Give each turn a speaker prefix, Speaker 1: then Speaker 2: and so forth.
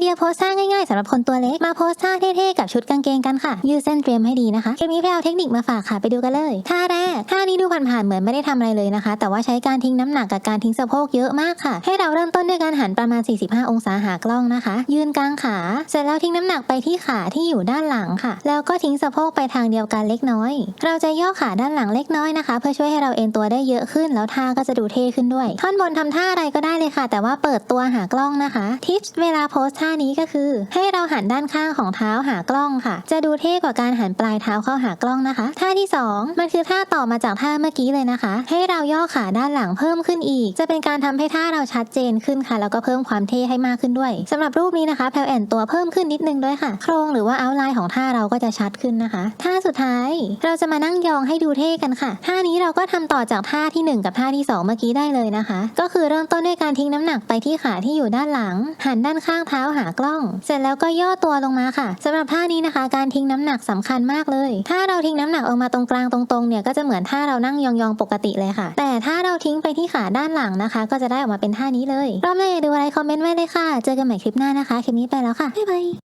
Speaker 1: เดียโพสท่าง่ายๆสำหรับคนตัวเล็กมาโพสท่าเท่ๆกับชุดกางเกงกันค่ะ ยืดเส้นเตรียมให้ดีนะคะคลิปนี้แพลเอาเทคนิคมาฝากค่ะไปดูกันเลยท่าแรกท่านี้ดูผ่านๆเหมือนไม่ได้ทำอะไรเลยนะคะ แต่ว่าใช้การทิ้งน้ำหนักกับการทิ้งสะโพกเยอะมากค่ะ ให้เราเริ่มต้นด้วยการหันประมาณ 45 องศาหากล้องนะคะ ยืนกลางขา เสร็จแล้วทิ้งน้ำหนักไปที่ขาที่อยู่ด้านหลังค่ะ แล้วก็ทิ้งสะโพกไปทางเดียวกันเล็กน้อย เราจะย่อขาด้านหลังเล็กน้อยนะคะ เพื่อช่วยให้เราเอนตัวได้เยอะขึ้น แล้วท่าก็จะดูเท่ขึ้นด้วย ท่อนบนทำท่าอะไรก็ได้เลยค่ะ แต่ว่าเปิดตัวหากล้องนะคะ ทิปเวลาโพสท่านี้ก็คือ ให้เราหันด้านข้างของเท้าหากล้องค่ะ จะดูเท่กว่าการหันปลายเท้าเข้าหากล้องนะคะ ท่าที่สองมันคือท่าต่อมาจากท่าเมื่อกี้เลยนะคะ ให้เราย่อขาด้านหลังเพิ่มขึ้นอีก จะเป็นการทำให้ท่าเราชัดเจนขึ้นค่ะ แล้วก็เพิ่มความเท่ให้มากขึ้นด้วยสำหรับรูปนี้นะคะแพลวแอนตัวเพิ่มขึ้นนิดนึงด้วยค่ะ โครงหรือว่าเอาไลน์ของท่าเราก็จะชัดขึ้นนะคะ ท่าสุดท้ายเราจะมานั่งยองให้ดูเท่กันค่ะ ท่านี้เราก็ทำต่อจากท่าที่หนึ่งกับท่าที่สองเมื่อกี้ได้เลยนะคะ ก็คือเริ่มต้นด้วยการทิ้งน้ำหนักไปที่ขาที่อยู่ด้านหลัง หันด้านข้างเท้าหากล้อง เสร็จแล้วก็ย่อตัวลงมาค่ะสำหรับท่านี้นะคะ การทิ้งน้ำหนักสำคัญมากเลย ถ้าเราทิ้งน้ำหนักออกมาตรงกลางตรงๆเนี่ยก็จะเหมือนท่าเรานั่งยองๆปกติเลยค่ะ แต่ถ้าเราทิ้งไปที่ขาด้านหลังนะคะ ก็จะได้ออกมาเป็นท่านี้เลยรอบหน้าอย่าดูอะไรคอมเมนต์ไว้เลยค่ะ เจอกันใหม่คลิปหน้านะคะ คลิปนี้ไปแล้วค่ะบ๊ายบาย